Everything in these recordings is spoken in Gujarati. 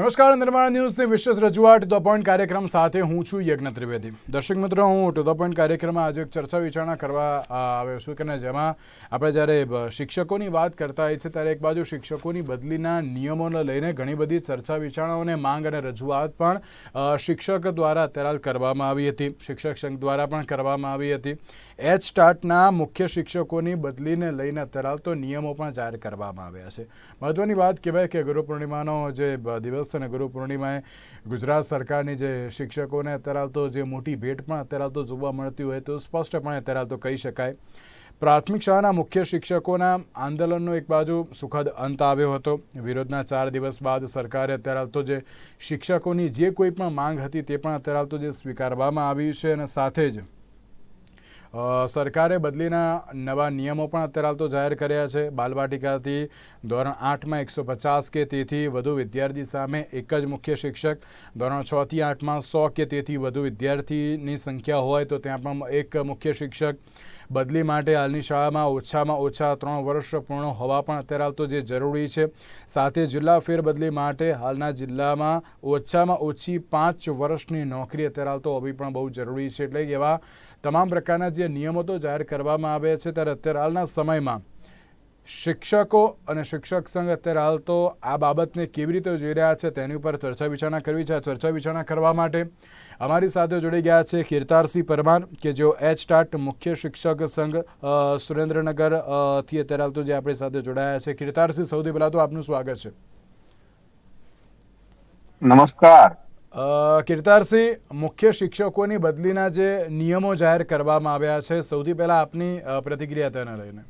નમસ્કાર, નિર્માણ ન્યૂઝની વિશેષ રજૂઆત. ટુ ધ પોઈન્ટ કાર્યક્રમ સાથે હું છું યજ્ઞ ત્રિવેદી. દર્શક મિત્રો, હું ટુ ધ પોઈન્ટ કાર્યક્રમમાં આજે એક ચર્ચા વિચારણા કરવા આવ્યો છું કે જેમાં આપણે જ્યારે શિક્ષકોની વાત કરતા હોઈએ છીએ ત્યારે એક બાજુ શિક્ષકોની બદલીના નિયમોને લઈને ઘણી બધી ચર્ચા વિચારણાઓને માંગ અને રજૂઆત પણ શિક્ષક દ્વારા અત્યારે કરવામાં આવી હતી. શિક્ષક સંઘ દ્વારા પણ કરવામાં આવી હતી. એચ સ્ટાર્ટના મુખ્ય શિક્ષકોની બદલીને લઈને અત્યારે તો નિયમો પણ જાહેર કરવામાં આવ્યા છે. મહત્વની વાત કહેવાય કે ગુરુ પૂર્ણિમાનો જે દિવસ છે ને ગુરુ પૂર્ણિમાએ ગુજરાત સરકારની જે શિક્ષકોને અત્યારે તો જે મોટી ભેટ પણ અત્યારે તો જોવા મળતી હોય તો સ્પષ્ટપણે અત્યારે તો કહી શકાય. પ્રાથમિક શાળાના મુખ્ય શિક્ષકોના આંદોલનનો એક બાજુ સુખદ અંત આવ્યો હતો. વિરોધના ચાર દિવસ બાદ સરકારે અત્યારે તો જે શિક્ષકોની જે કોઈ પણ માંગ હતી તે પણ અત્યારે તો જે સ્વીકારવામાં આવી છે અને સાથે જ સરકારે બદલીના નવા નિયમો પણ અત્યારે હાલ તો જાહેર કર્યા છે. બાલવાટિકાથી ધોરણ આઠમાં એકસો પચાસ કે તેથી વધુ વિદ્યાર્થી સામે એક જ મુખ્ય શિક્ષક. ધોરણ છથી આઠમાં સો કે તેથી વધુ વિદ્યાર્થીની સંખ્યા હોય તો ત્યાં પણ એક મુખ્ય શિક્ષક. બદલી માટે હાલની શાળામાં ઓછામાં ઓછા ત્રણ વર્ષ પૂર્ણ હોવા પણ અત્યારે હાલ તો જે જરૂરી છે. સાથે જિલ્લા ફેરબદલી માટે હાલના જિલ્લામાં ઓછામાં ઓછી પાંચ વર્ષની નોકરી અત્યારે હાલ તો હોવી પણ બહુ જરૂરી છે. એટલે એવા તમામ પ્રકારના જે નિયમો તો જાહેર કરવામાં આવ્યા છે, ત્યારે અત્યારે હાલના સમયમાં શિક્ષકો અને શિક્ષક સંઘ અત્યારે હાલ તો આ બાબતને કેવી રીતે જોઈ રહ્યા છે તેની ઉપર ચર્ચા વિચારણા કરવી છે. ચર્ચા વિચારણા કરવા માટે અમારી સાથે જોડી ગયા છે કીર્તારસિંહ પરમાર કે જેઓ એચ સ્ટાર્ટ મુખ્ય શિક્ષક સંઘ સુરેન્દ્રનગરથી અત્યારે હાલ તો જે આપણી સાથે જોડાયા છે. કીર્તારસિંહ સૌથી પહેલાં તો આપનું સ્વાગત છે. નમસ્કાર. કીર્તારસિંહ મુખ્ય શિક્ષકોની બદલીના જે નિયમો જાહેર કરવામાં આવ્યા છે સૌથી પહેલા આપની પ્રતિક્રિયા તેના લઈને.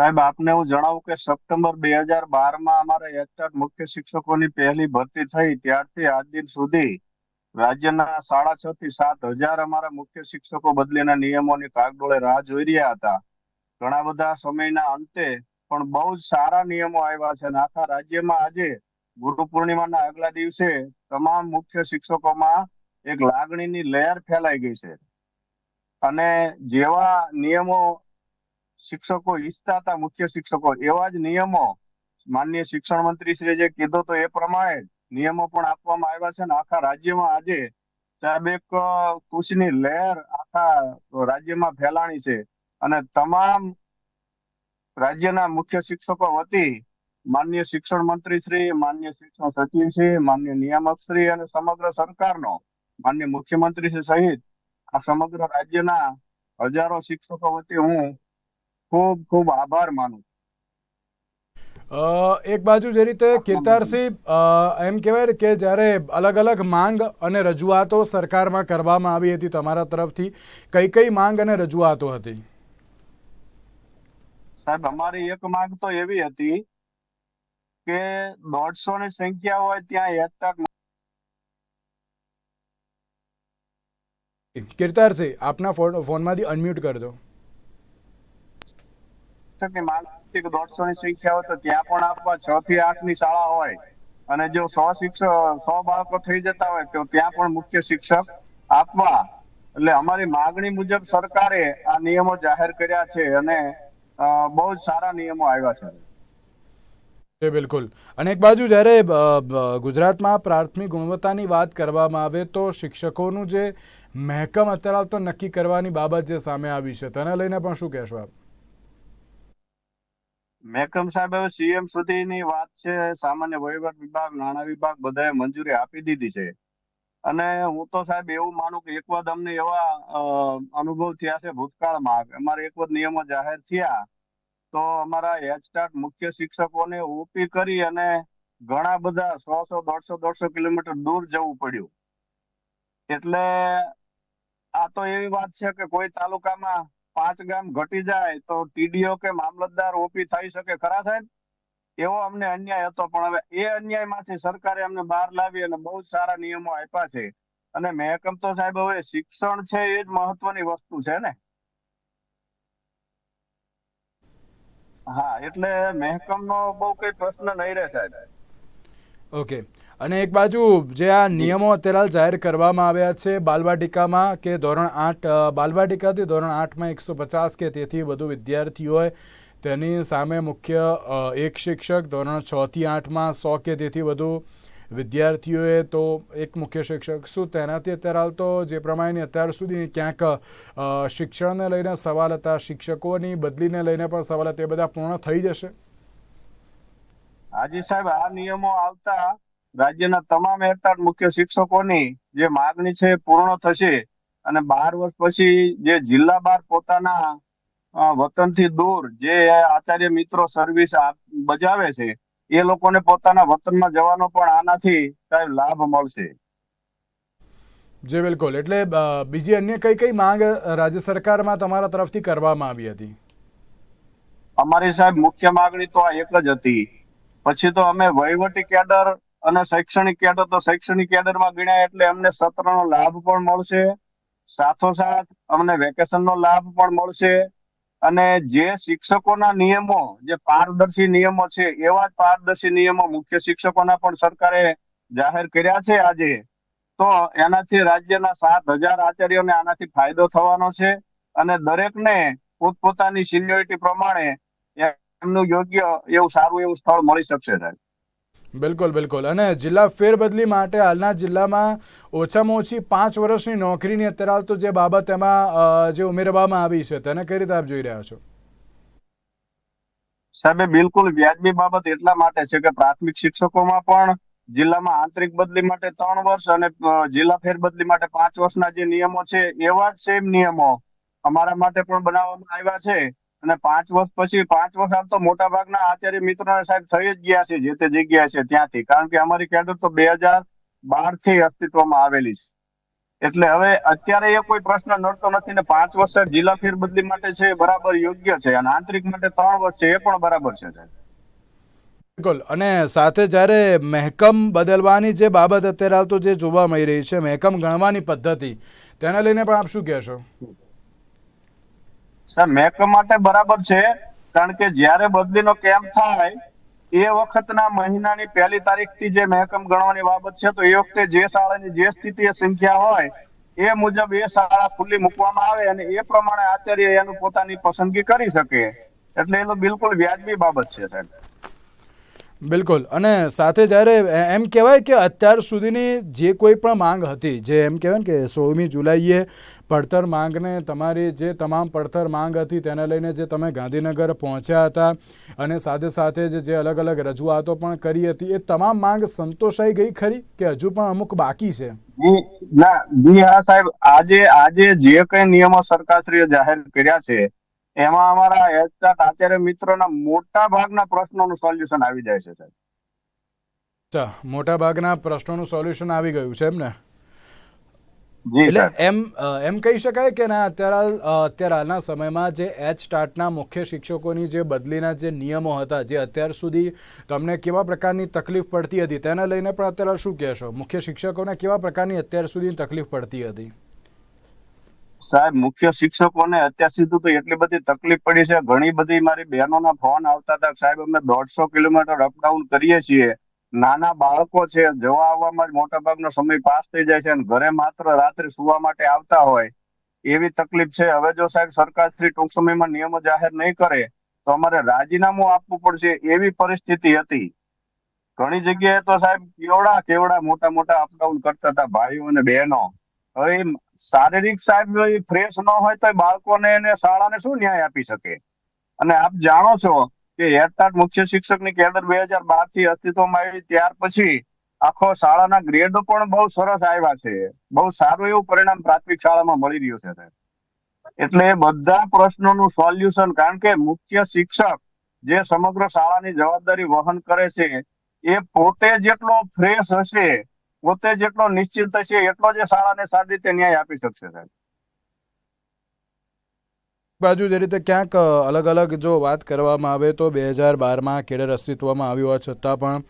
સાહેબ, આપને હું જણાવું કે સપ્ટેમ્બર બે હજાર બારમાં અમારા એચઆર મુખ્ય શિક્ષકોની પહેલી ભરતી થઈ. ત્યારથી આજ દિન સુધી રાજ્યના સાડા છ થી સાત હજાર અમારા મુખ્ય શિક્ષકો બદલીના નિયમોની કાગડોળે રાહ જોઈ રહ્યા હતા. ઘણા બધા સમયના અંતે પણ બહુ જ સારા નિયમો આવ્યા છે અને આખા રાજ્યમાં આજે ગુરુ પૂર્ણિમાના આગલા દિવસે તમામ મુખ્ય શિક્ષકોમાં એક લાગણીની લહેર ફેલાઈ ગઈ છે. અને જેવા નિયમો શિક્ષકો ઈચ્છતા હતા મુખ્ય શિક્ષકો. એવા જ નિયમો માનનીય શિક્ષણ મંત્રી શ્રી જે કીધો તો એ પ્રમાણે નિયમો પણ આપવામાં આવ્યા છે અને આખા રાજ્યમાં આજે સાહેબ એક ખુશીની લહેર આખા રાજ્યમાં ફેલાણી છે. અને તમામ રાજ્યના મુખ્ય શિક્ષકો વતી માનનીય શિક્ષણ મંત્રી શ્રી માનનીય શિક્ષણ સચિવ શ્રી માનનીય નિયામક શ્રી અને સમગ્ર સરકારનો માનનીય મુખ્યમંત્રી શ્રી સહિત આ સમગ્ર રાજ્યના હજારો શિક્ષકો વતી હું ખૂબ ખૂબ આભાર માનું અ, એક બાજુ જે રીતે કિરતારસિંહ એમ કહેવાય કે જ્યારે અલગ અલગ માંગ અને રજૂઆતો સરકારમાં કરવામાં આવી હતી તમારા તરફથી કઈ કઈ માંગ અને રજૂઆતો હતી? સાહેબ અમારી એક માંગ તો એવી હતી કે દોઢસો ની સંખ્યા હોય ત્યાં એક કિરતારસિંહ આપના ફોન ફોનમાંથી અનમ્યુટ કરી દો ની માનસિક દોઢસો ની સંખ્યા હોય તો ત્યાં પણ આપવા છ થી આઠની શાળા હોય. અને જો સો શિક્ષક સો બાળકો થઈ જતા હોય તો ત્યાં પણ મુખ્ય શિક્ષક આપવા. એટલે અમારી માગણી મુજબ સરકારે આ નિયમો જાહેર કર્યા છે અને બહુ જ સારા નિયમો આવ્યા છે. બિલકુલ. અને એક બાજુ જ્યારે ગુજરાતમાં પ્રાથમિક ગુણવત્તાની વાત કરવામાં આવે તો શિક્ષકોનું જે મહેકમ અત્યારે તો નક્કી કરવાની બાબત જે સામે આવી છે, તેને લઈને પણ શું કહેશો આપ? મહેકમ સાહેબ હવે સીએમ સુધીની વાત છે, સામાન્ય વહીવટ વિભાગ, નાણાં વિભાગ બધાએ મંજૂરી આપી દીધી છે. અને હું તો સાહેબ એવું માનું કે એક અમને એવા અનુભવ થયા છે ભૂતકાળમાં. અમારે એક નિયમો જાહેર થયા. તો અમારા હેડસ્ટાર્ટ મુખ્ય શિક્ષકોને ઓપી કરી અને ઘણા બધા સો સો, દોઢસો દોઢસો કિલોમીટર દૂર જવું પડ્યું. એટલે આ તો એવી વાત છે કે કોઈ તાલુકામાં પાંચ ગામ ઘટી જાય તો ટીડીઓ કે મામલતદાર ઓપી થઈ શકે. ખરા સાહેબ? એવો અમને અન્યાય હતો. પણ હવે એ અન્યાયમાંથી સરકારે અમને બહાર લાવી અને બહુ સારા નિયમો આપ્યા છે. અને મહેકમ તો સાહેબ હવે શિક્ષણ છે એ જ મહત્વની વસ્તુ છે ને? હા, એટલે મહેકમનો બહુ કઈ પ્રશ્ન નહીં રહે સાહેબ. ઓકે. અને એક બાજુ જે આ નિયમો અત્યારે જાહેર કરવામાં આવ્યા છે બાલવાટિકામાં કે ધોરણ આઠ બાલવાટિકાથી ધોરણ આઠમાં એકસો પચાસ કે તેથી વધુ વિદ્યાર્થીઓએ તેની સામે મુખ્ય એક શિક્ષક ધોરણ છથી આઠમાં સો કે તેથી વધુ વિદ્યાર્થીઓએ તો એક મુખ્ય શિક્ષક. શું તેનાથી અત્યારે હાલ તો જે પ્રમાણેની અત્યાર સુધી ક્યાંક શિક્ષણને લઈને સવાલ હતા, શિક્ષકોની બદલીને લઈને પણ સવાલ હતા, એ બધા પૂર્ણ થઈ જશે? હાજી સાહેબ, આ નિયમો આવતા રાજ્યના તમામ હેઠળ મુખ્ય શિક્ષકોની જે માગણી છે એ પૂર્ણ થશે અને બાર વર્ષ પછી જે જિલ્લા બાર પોતાના વતન વતનથી દૂર જે આચાર્ય મિત્રો સર્વિસ બજાવે છે એ લોકોને પોતાના વતનમાં જવાનો પણ આનાથી સાહેબ લાભ મળશે. જી બિલકુલ. એટલે બીજી અન્ય કઈ કઈ માંગ રાજ્ય સરકારમાં તમારા તરફથી કરવામાં આવી હતી? અમારી સાહેબ મુખ્ય માગણી તો આ એક જ હતી. પછી તો અમે વહીવટી કેડર અને શૈક્ષણિક કેડર તો શૈક્ષણિક કેડરમાં ગણ્યા એટલે અમને સત્રનો લાભ પણ મળશે. સાથોસાથ અમને વેકેશનનો લાભ પણ મળશે. અને જે શિક્ષકોના નિયમો, જે પારદર્શી નિયમો છે, એવા જ પારદર્શી નિયમો મુખ્ય શિક્ષકોના પણ સરકારે જાહેર કર્યા છે આજે. તો એનાથી રાજ્યના સાત હજાર આચાર્યોને આનાથી ફાયદો થવાનો છે. અને દરેકને પોતપોતાની સિનિયોરિટી પ્રમાણે એમનું યોગ્ય એવું સારું એવું સ્થળ મળી શકશે સાહેબ. બિલકુલ બિલકુલ. અને જિલ્લા ફેરબદલી માટે હાલના જિલ્લામાં ઓછામાં ઓછી પાંચ વર્ષની નોકરીની અત્યારે હાલ તો જે બાબત એમાં જે ઉમેરવામાં આવી છે, તેને કઈ રીતે આપ જોઈ રહ્યા છો? સાહેબ બિલકુલ વ્યાજબી બાબત એટલા માટે છે કે પ્રાથમિક શિક્ષકોમાં પણ જિલ્લામાં આંતરિક બદલી માટે ત્રણ વર્ષ અને જિલ્લા ફેરબદલી માટે પાંચ વર્ષના જે નિયમો છે, એવા જ સેમ નિયમો અમારા માટે પણ બનાવવામાં આવ્યા છે. અને પાંચ વર્ષ પછી, પાંચ વર્ષ આમ તો મોટા ભાગના આચાર્ય મિત્રોને સાહેબ થઈ જ ગયા છે, જે તે જગ્યા છે ત્યાંથી. કારણ કે અમારી કેડર તો બે હજાર બારથી અસ્તિત્વમાં આવેલી છે. એટલે હવે અત્યારે એ કોઈ પ્રશ્ન નડતો નથી ને પાંચ વર્ષ જિલ્લા ફેરબદલી માટે છે બરાબર યોગ્ય છે અને આંતરિક માટે ત્રણ વર્ષ છે એ પણ બરાબર છે બિલકુલ. અને સાથે જ્યારે મહેકમ બદલવાની જે બાબત અત્યારે હાલ તો જે જોવા મળી રહી છે, મહેકમ ગણવાની પદ્ધતિ, તેને લઈને પણ આપ શું કહેશો? સાહેબ મેકઅપ માટે બરાબર છે, કારણ કે જ્યારે બદલીનો કેમ્પ થાય, એ વખતના મહિનાની પહેલી તારીખથી જે મહેકમ ગણવાની બાબત છે, તો એ વખતે જે શાળાની જે સ્થિતિ સંખ્યા હોય, એ મુજબ એ શાળા ખુલ્લી મૂકવામાં આવે અને એ પ્રમાણે આચાર્ય એનું પોતાની પસંદગી કરી શકે. એટલે એ બિલકુલ વ્યાજબી બાબત છે, સાહેબ. બિલકુલ. અને સાથે જ્યારે એમ કહેવાય કે અત્યાર સુધીની જે કોઈ પણ માંગ હતી, જે એમ કહેવાય કે સોળમી જુલાઈએ પડતર માંગને તમારી જે તમામ પડતર માંગ હતી તેને લઈને જે તમે ગાંધીનગર પહોંચ્યા હતા અને સાથે સાથે જ, જે અલગ અલગ રજૂઆતો પણ કરી હતી, એ તમામ માંગ સંતોષાઈ ગઈ ખરી કે હજુ પણ અમુક બાકી છે? ના, જી હા સાહેબ. આજે આજે જે કઈ નિયમો સરકારશ્રીએ જાહેર કર્યા છે એમાં અમારા હેડસ્ટાર્ટ આચાર્ય મિત્રોના મોટા ભાગના પ્રશ્નોનું સોલ્યુશન આવી જાય છે સાહેબ. અચ્છા મોટા ભાગના પ્રશ્નોનું સોલ્યુશન આવી ગયું છે એમ ને? એટલે એમ એમ કહી શકાય કે ના અત્યારે અત્યારે હાલના સમયમાં જે એચ સ્ટાર્ટના મુખ્ય શિક્ષકોની જે બદલીના જે નિયમો હતા જે અત્યાર સુધી તમને કેવા પ્રકારની તકલીફ પડતી હતી તેને લઈને પણ અત્યારે શું કહેશો? મુખ્ય શિક્ષકોને કેવા પ્રકારની અત્યાર સુધી તકલીફ પડતી હતી? સાહેબ, મુખ્ય શિક્ષકોને અત્યાર સુધી તો એટલી બધી તકલીફ પડી છે. ઘણી બધી મારી બહેનોના ફોન આવતા હતા. સાહેબ, અમે દોઢસો કિલોમીટર અપડાઉન કરીએ છીએ. નાના બાળકો છે, જવા આવવામાં જ મોટા ભાગનો સમય પાસ થઈ જાય છે અને ઘરે માત્ર રાત્રે સુવા માટે આવતા હોય એવી તકલીફ છે. હવે જો સાહેબ, સરકાર શ્રી ટૂંક સમયમાં નિયમો જાહેર નહીં કરે, તો અમારે રાજીનામું આપવું પડશે એવી પરિસ્થિતિ હતી. ઘણી જગ્યાએ તો સાહેબ કેવડા કેવડા મોટા મોટા અપડાઉન કરતા હતા ભાઈઓ અને બહેનો. હવે શારીરિક સાહેબ ફ્રેશ ન હોય તો બાળકોને એને શાળાને શું ન્યાય આપી શકે અને આપ જાણો છો કે હેરતાટ મુખ્ય શિક્ષકની કેડર બે હજાર બારથી અસ્તિત્વમાં આવી ત્યાર પછી આખો શાળાના ગ્રેડ પણ બહુ સરસ આવ્યા છે બહુ સારું એવું પરિણામ પ્રાથમિક શાળામાં મળી રહ્યું છે. એટલે એ બધા પ્રશ્નોનું સોલ્યુશન, કારણ કે મુખ્ય શિક્ષક જે સમગ્ર શાળાની જવાબદારી વહન કરે છે, એ પોતે જેટલો ફ્રેશ હશે પોતે જેટલો નિશ્ચિત થશે, એટલો જ શાળાને સારી રીતે ન્યાય આપી શકશે, સાહેબ. બાજુ જે રીતે ક્યાંક અલગ અલગ જો વાત કરવામાં આવે તો બે હજાર બારમાં કેડર અસ્તિત્વમાં આવ્યું હોવા છતાં પણ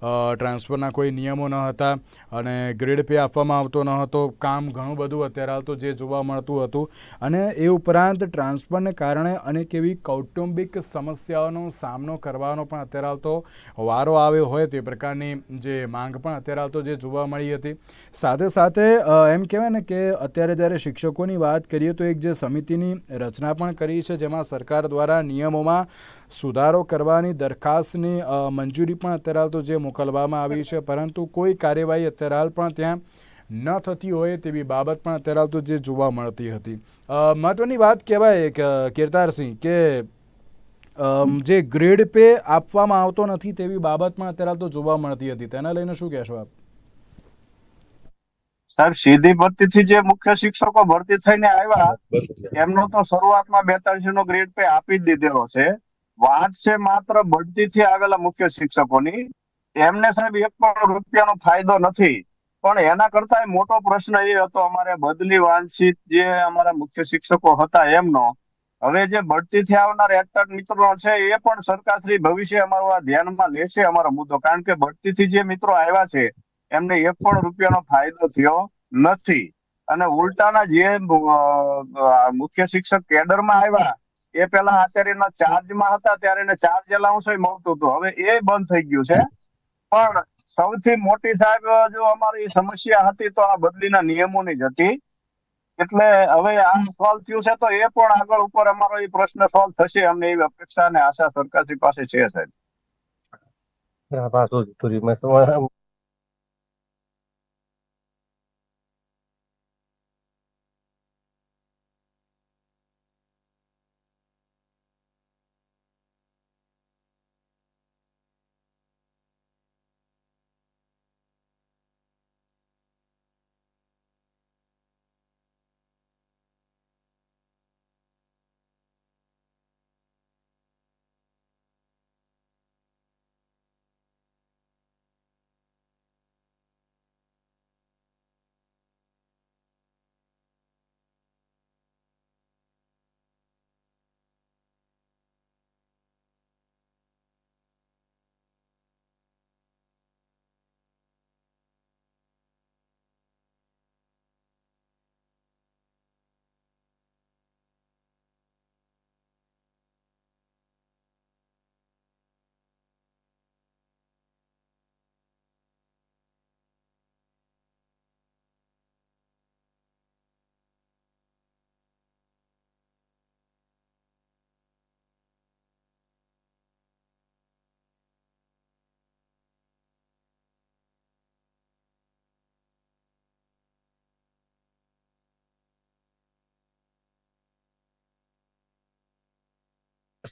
ટ્રાન્સફરના કોઈ નિયમો ન હતા અને ગ્રેડ પે આપવામાં આવતો ન હતો. કામ ઘણું બધું અત્યારે હાલ તો જે જોવા મળતું હતું. અને એ ઉપરાંત ટ્રાન્સફરને કારણે અનેક એવી કૌટુંબિક સમસ્યાઓનો સામનો કરવાનો પણ અત્યારે હાલ તો વારો આવ્યો હોય તે પ્રકારની જે માંગ પણ અત્યારે હાલ તો જે જોવા મળી હતી. સાથે સાથે એમ કહેવાય ને કે અત્યારે જ્યારે શિક્ષકોની વાત કરીએ તો એક જે સમિતિની રચના પણ કરી છે, જેમાં સરકાર દ્વારા નિયમોમાં સુધારો કરવાની દરખાસ્તની મંજૂરી પણ અત્યારે હાલ તો જે મોકલવામાં આવી છે પરંતુ કોઈ કાર્યવાહી અત્યારે હાલ પણ ત્યાં ન થતી હોય તેવી બાબત પણ અત્યારે હાલ તો જે જોવા મળતી હતી. મહત્વની વાત કહેવાય કિરતારસિંહ કે જે ગ્રેડ પે આપવામાં આવતો નથી તેવી બાબત પણ અત્યારે હાલ તો જોવા મળતી હતી. તેના લઈને શું કહેશો આપ? સાહેબ સીધી ભરતીથી જે મુખ્ય શિક્ષકો ભરતી થઈને આવ્યા એમનો તો શરૂઆતમાં બેતાલીસ નો ગ્રેડ પે આપી જ દીધેલો છે. વાત છે માત્ર બઢતીથી આવેલા મુખ્ય શિક્ષકોની. એમને સાહેબ એક પણ રૂપિયાનો ફાયદો નથી. પણ એના કરતા મોટો પ્રશ્ન એ હતો અમારે બદલી વાંછિત જે અમારા મુખ્ય શિક્ષકો હતા એમનો. હવે જે બઢતીથી આવનાર એક્ટર મિત્રો છે એ પણ સરકારશ્રી ભવિષ્ય અમારું આ ધ્યાનમાં લેશે અમારો મુદ્દો. કારણ કે બઢતીથી જે મિત્રો આવ્યા છે, એમને એક પણ રૂપિયાનો ફાયદો થયો નથી. અને ઉલટાના જે મુખ્ય શિક્ષક કેડરમાં આવ્યા એ પેલા આચાર્યના ચાર્જમાં હતા, ત્યારે એને ચાર્જ એલાઉન્સ મળતું હતું. હવે એ બંધ થઈ ગયું છે. પણ સૌથી મોટી સાહેબ, જો અમારી સમસ્યા હતી તો આ બદલીના નિયમોની જ હતી. એટલે હવે આ સોલ્વ થયું છે તો એ પણ આગળ ઉપર અમારો એ પ્રશ્ન સોલ્વ થશે. અમને એવી અપેક્ષા અને આશા સરકારશ્રી પાસે છે, સાહેબ.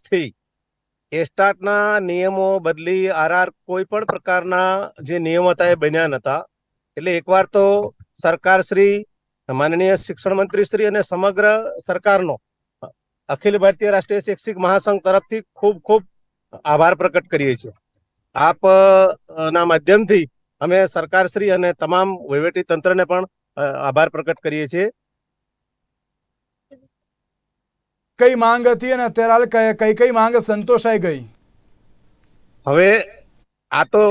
થી એસ્ટાટના નિયમો બદલી આરઆર કોઈ પણ પ્રકારના જે નિયમ હતા એ બન્યા નતા. એટલે એકવાર તો સરકાર શ્રી માનનીય શિક્ષણ મંત્રી શ્રી અને સમગ્ર સરકારનો, અખિલ ભારતીય રાષ્ટ્રીય શૈક્ષિક મહાસંઘ તરફથી ખૂબ ખૂબ આભાર પ્રકટ કરીએ છીએ. આપ ના માધ્યમથી અમે સરકાર શ્રી અને તમામ વહીવટી તંત્રને પણ આભાર પ્રકટ કરીએ છીએ. કઈ માંગ હતી અને અત્યારે હાલ કઈ કઈ માંગ સંતોષાઈ ગઈ? હવે આ તો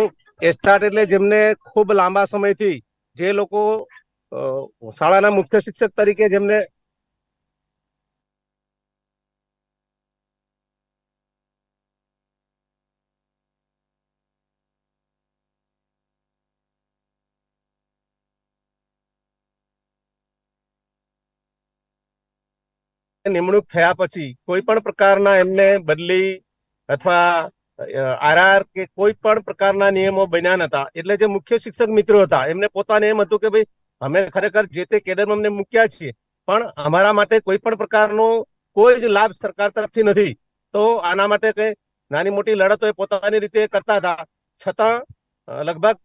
એસ્ટાટ એટલે જેમને ખૂબ લાંબા સમયથી જે લોકો શાળાના મુખ્ય શિક્ષક તરીકે જેમને નિમણૂક થયા પછી કોઈ પણ પ્રકારના એમને બદલી અથવા આરઆર કે કોઈ પણ પ્રકારના નિયમો બન્યા નતા. એટલે જે મુખ્ય શિક્ષક મિત્રો હતા, એમને પોતાને એમ હતું કે ભાઈ, અમે ખરેખર જે તે કેડરમાં અમને મૂક્યા છીએ, પણ અમારા માટે કોઈ પણ પ્રકારનો કોઈ જ લાભ સરકાર તરફથી નથી. તો આના માટે કે નાની મોટી લડતો એ પોતાની રીતે કરતા હતા. છતાં લગભગ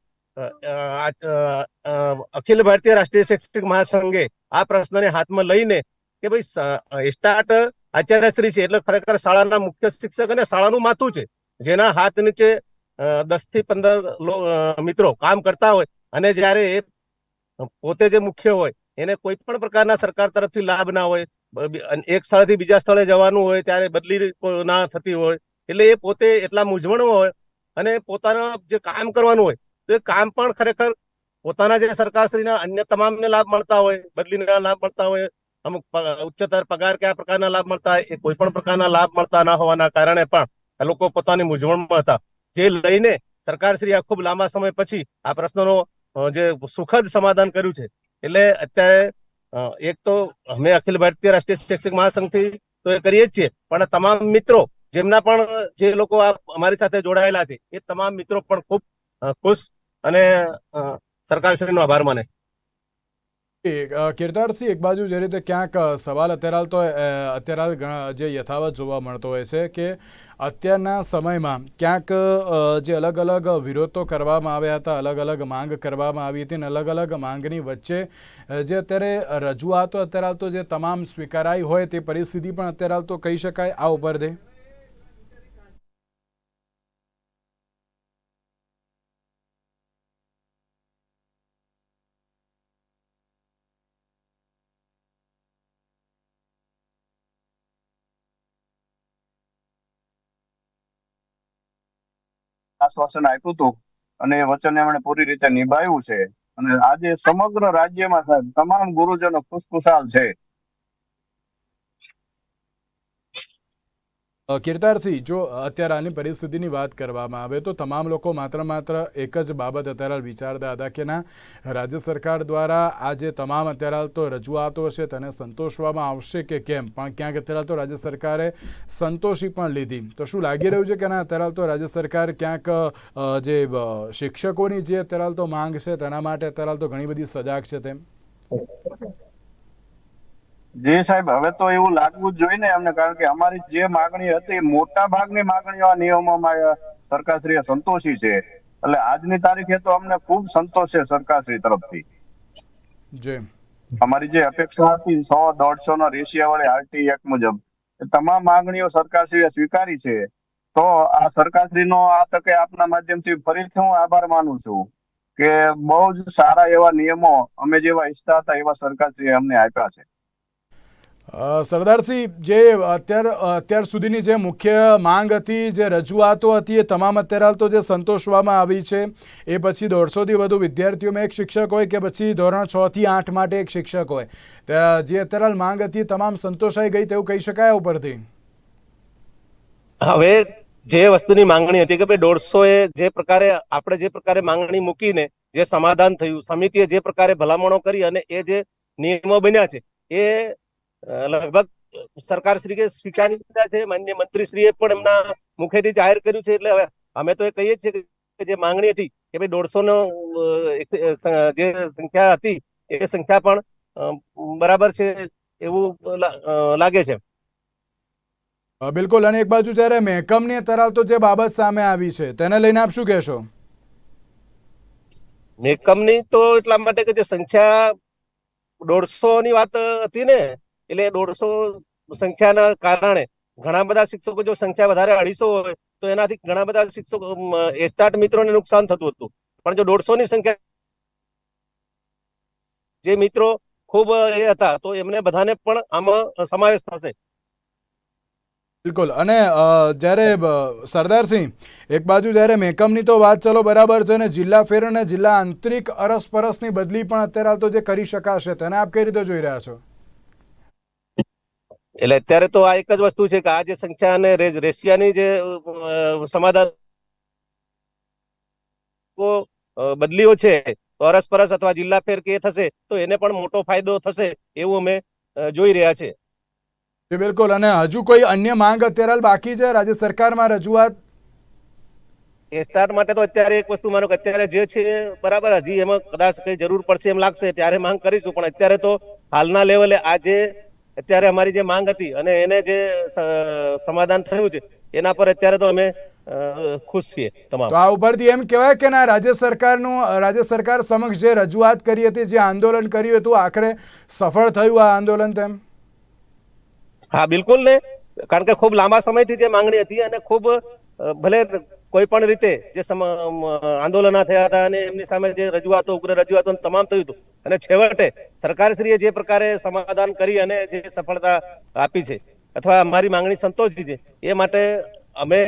અખિલ ભારતીય રાષ્ટ્રીય શૈક્ષિક મહાસંઘે આ પ્રશ્નને હાથમાં લઈને કે ભાઈ સ્ટાર્ટ આચાર્યશ્રી છે એટલે ખરેખર શાળાના મુખ્ય શિક્ષક અને શાળાનું માથું છે. જેના હાથ નીચે દસથી પંદર મિત્રો કામ કરતા હોય અને જ્યારે એ પોતે જે મુખ્ય હોય એને કોઈ પણ પ્રકારના સરકાર તરફથી લાભ ના હોય એક સ્થળથી બીજા સ્થળે જવાનું હોય, ત્યારે બદલી ના થતી હોય, એટલે એ પોતે એટલા મૂંઝવણમાં હોય અને પોતાના જે કામ કરવાનું હોય, તો એ કામ પણ ખરેખર પોતાના જે સરકારશ્રીના અન્ય તમામને લાભ મળતા હોય, બદલીના લાભ મળતા હોય અમુક ઉચ્ચતર પગાર કયા પ્રકારના લાભ મળતા હોય, એ કોઈ પણ પ્રકારના લાભ મળતા ના હોવાના કારણે પણ આ લોકો પોતાની મૂંઝવણમાં હતા. જે લઈને સરકારશ્રીએ ખૂબ લાંબા સમય પછી આ પ્રશ્નનો જે સુખદ સમાધાન કર્યું છે. એટલે અત્યારે એક તો અમે અખિલ ભારતીય રાષ્ટ્રીય શિક્ષક મહાસંઘથી તો એ કરીએ જ છીએ. પણ તમામ મિત્રો જેમના પણ જે લોકો આ અમારી સાથે જોડાયેલા છે, એ તમામ મિત્રો પણ ખૂબ ખુશ અને સરકારશ્રીનો આભાર માને છે. કીર્તારસિંહ એક બાજુ જે રીતે ક્યાંક સવાલ અત્યારે હાલ તો અત્યારે હાલ જે યથાવત જોવા મળતો હોય છે કે અત્યારના સમયમાં ક્યાંક જે અલગ અલગ વિરોધો કરવામાં આવ્યા હતા, અલગ અલગ માંગ કરવામાં આવી હતી અને અલગ અલગ માંગની વચ્ચે જે અત્યારે રજૂઆતો અત્યારે હાલ તો જે તમામ સ્વીકારાઈ હોય તે પરિસ્થિતિ પણ અત્યારે હાલ તો કહી શકાય. આ ઉપરથી આશ્વાસન આપ્યું હતું અને એ વચન એમણે પૂરી રીતે નિભાવ્યું છે. અને આજે સમગ્ર રાજ્યમાં સાહેબ તમામ ગુરુજનો ખુશખુશાલ છે. કીર્તારસિંહ, જો અત્યારે હાલની પરિસ્થિતિની વાત કરવામાં આવે તો તમામ લોકો માત્ર માત્ર એક જ બાબત અત્યારે હાલ વિચારતા હતા કે ના, રાજ્ય સરકાર દ્વારા આ જે તમામ અત્યારે હાલ તો રજૂઆતો છે તેને સંતોષવામાં આવશે કે કેમ? પણ ક્યાંક અત્યારે તો રાજ્ય સરકારે સંતોષી પણ લીધી. તો શું લાગી રહ્યું છે કે ના, અત્યારે તો રાજ્ય સરકાર ક્યાંક જે શિક્ષકોની જે અત્યારે તો માંગ છે તેના માટે અત્યારે તો ઘણી બધી સજાગ છે તેમ? જે સાહેબ હવે તો એવું લાગવું જ જોઈએ ને અમને કારણ કે અમારી જે માગણી હતી મોટા ભાગની માગણીઓ આ નિયમોમાં સરકારશ્રીએ સંતોષી છે. એટલે આજની તારીખે તો અમને ખૂબ સંતોષ છે સરકારશ્રી તરફથી. જે. અમારી જે અપેક્ષા હતી સો દોઢસો નો રેશિયા વાળી આરટી એક મુજબ. તમામ માંગણીઓ સરકારશ્રીએ સ્વીકારી છે. તો આ સરકારશ્રીનો આ તકે આપના માધ્યમથી ફરીથી હું આભાર માનું છું કે બહુ જ સારા એવા નિયમો અમે જેવા ઈચ્છતા હતા એવા સરકારશ્રીએ અમને આપ્યા છે. સરદારસિંહ, જે અત્યાર અત્યાર સુધીની જે મુખ્ય માંગ હતી, જે રજૂઆતો હતી, એ તમામ અત્યારે હાલ તો જે સંતોષવામાં આવી છે, એ પછી દોઢસોથી વધુ વિદ્યાર્થીઓમાં એક શિક્ષક હોય કે પછી ધોરણ છથી આઠ માટે એક શિક્ષક હોય. જે અત્યારે હાલ માંગ હતી તમામ સંતોષાઈ ગઈ તેવું કહી શકાય ઉપરથી હવે જે વસ્તુની માંગણી હતી કે ભાઈ દોઢસો એ જે પ્રકારે, આપણે જે પ્રકારે માંગણી મૂકીને જે સમાધાન થયું, સમિતિએ જે પ્રકારે ભલામણો કરી અને એ જે નિયમો બન્યા છે, એ લગભગ કે સ્વીકારી લીધા છે. માન્ય મંત્રીશ્રીએ પણ એમના મુખેથી જાહેર કર્યું છે. એટલે હવે અમે તો એ કહીએ જ છીએ કે જે માંગણી હતી કે ભાઈ દોઢસો નો જે સંખ્યા હતી એ સંખ્યા પણ બરાબર છે એવું લાગે છે. બિલકુલ. અને એક બાજુ જ્યારે મહેકમની અત્યારે હાલ તો જે બાબત સામે આવી છે તેને લઈને આપ શું કહેશો? મેકમની તો એટલા માટે કે જે સંખ્યા દોઢસો ની વાત હતી ને એટલે દોઢસો સંખ્યાના કારણે ઘણા બધા શિક્ષકો જો સંખ્યા વધારે અઢીસો હોય, તો એનાથી ઘણા બધા શિક્ષકો એસ્ટાટ મિત્રોને નુકસાન થતું હતું. પણ જો દોઢસો ની સંખ્યા જે મિત્રો ખૂબ એ હતા, તો એમને બધાને પણ આમાં સમાવેશ થશે. બિલકુલ. અને જ્યારે સરદારસિંહ એક બાજુ જ્યારે મેકમની તો વાત ચલો બરાબર છે ને, જિલ્લા ફેર અને જિલ્લા આંતરિક અરસપરસની બદલી પણ અત્યારે હાલ તો જે કરી શકાશે, તેને આપ કઈ રીતે જોઈ રહ્યા છો? એટલે અત્યારે તો આ એક જ વસ્તુ છે કે આ જે સંખ્યા અને રેશિયાની જે સમાધાન બદલીઓ છે અરસ પરસ અથવા જિલ્લા ફેર કે થશે તો એને પણ મોટો ફાયદો થશે એવું અમે જોઈ રહ્યા છે. જી બિલકુલ. અને હજુ કોઈ અન્ય માંગ અત્યારે બાકી છે? રાજ્ય સરકારમાં રજૂઆત? એ સ્ટાર્ટ માટે તો અત્યારે એક વસ્તુ માનો કે અત્યારે જે છે બરાબર હજી એમાં કદાચ કઈ જરૂર પડશે એમ લાગશે ત્યારે માંગ કરીશું. પણ અત્યારે તો હાલના લેવલે આ જે અત્યારે અમારી જે માંગ હતી અને એને જે સમાધાન થયું છે એના પર અત્યારે તો અમે ખુશ છીએ તમામ. તો આ ઉપરથી એમ કહેવાય કે ના રાજ્ય સરકારનું રાજ્ય સરકાર સમક્ષ જે રજૂઆત કરી હતી જે આંદોલન કર્યું હતું આખરે સફળ થયું આ આંદોલન તેમ? હા બિલકુલ ને. કારણ કે ખૂબ લાંબા સમયથી જે માંગણી હતી અને ખૂબ ભલે કોઈ પણ રીતે જે અમ, થયા હતા અને એમની સામે જે રજૂઆતો ઉગ્ર રજૂઆતો તમામ થયું હતું અને છેવટે સરકારશ્રીએ જે પ્રકારે સમાધાન કરી અને જે સફળતા આપી છે અથવા અમારી માંગણી સંતોષી છે એ માટે અમે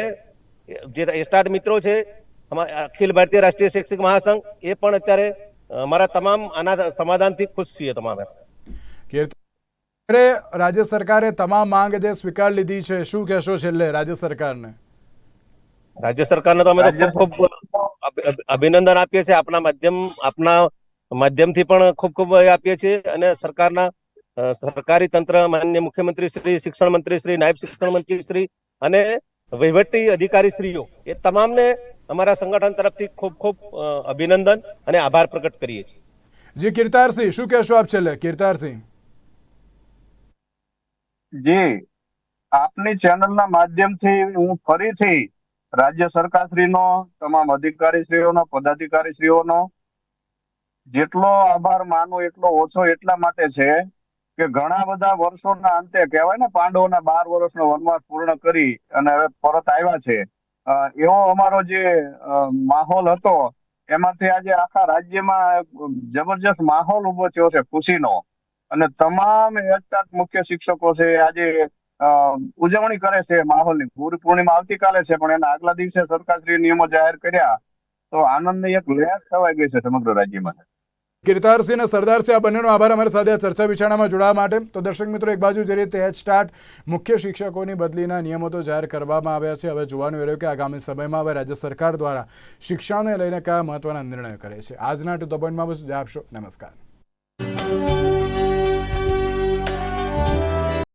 જે એસ્ટાર્ટ મિત્રો છે અખિલ ભારતીય રાષ્ટ્રીય શૈક્ષિક મહાસંઘ એ પણ અત્યારે અમારા તમામ આના સમાધાનથી ખુશ છીએ તમામે. રાજ્ય સરકારે તમામ માંગ જે સ્વીકાર લીધી છે શું કહેશો છેલ્લે રાજ્ય સરકારને? રાજ્ય સરકારને તો અમે તો ખૂબ ખૂબ અભિ- અભિ- અભિનંદન આપીએ છીએ આપના માધ્યમ આપના માધ્યમથી પણ ખૂબ ખૂબ એ આપીએ છીએ અને સરકારના સરકારી તંત્ર માન્ય મુખ્યમંત્રી શ્રી શિક્ષણ મંત્રી શ્રી નાયબ શિક્ષણ મંત્રી શ્રી અને વહીવટી અધિકારી શ્રીઓ એ તમામને અમારા સંગઠન તરફથી ખૂબ ખૂબ અભિનંદન અને આભાર પ્રકટ કરીએ છીએ. જી કિરતારસિંહ શું કહેશો આપ છેલ્લે? કિરતારસિંહ. જી આપની ચેનલના માધ્યમથી હું ફરીથી રાજ્ય સરકારશ્રીનો તમામ અધિકારીશ્રીઓનો પદાધિકારીશ્રીઓનો જેટલો આભાર માનો એટલો ઓછો એટલા માટે છે કે ઘણા બધા વર્ષોના અંતે કહેવાય ને પાંડવોના બાર વર્ષનો વનવાસ પૂર્ણ કરી અને હવે પરત આવ્યા છે. એવો અમારો જે માહોલ હતો, એમાંથી આજે આખા રાજ્યમાં જબરજસ્ત માહોલ ઊભો થયો છે ખુશીનો. અને તમામ એચટાટ મુખ્ય શિક્ષકો છે આજે ઉજવણી કરે છે માહોલની. ગુરુ પૂર્ણિમા આવતીકાલે છે, પણ એના આગલા દિવસે સરકારશ્રી નિયમો જાહેર કર્યા. તો આનંદની એક લહેર છવાઈ ગઈ છે સમગ્ર રાજ્યમાં. કીર્તારસિંહ અને સરદારસિંહ આ બંનેનો આભાર અમારી સાથે ચર્ચા વિચારણામાં જોડાવા માટે. તો દર્શક મિત્રો, એક બાજુ જે રીતે એચ સ્ટાર્ટ મુખ્ય શિક્ષકોની બદલીના નિયમો તો જાહેર કરવામાં આવ્યા છે, હવે જોવાનું એ રહ્યું કે આગામી સમયમાં હવે રાજ્ય સરકાર દ્વારા શિક્ષણને લઈને કયા મહત્વના નિર્ણયો કરે છે. આજના ટુ ધ પોઈન્ટમાં બસ આપશો. નમસ્કાર.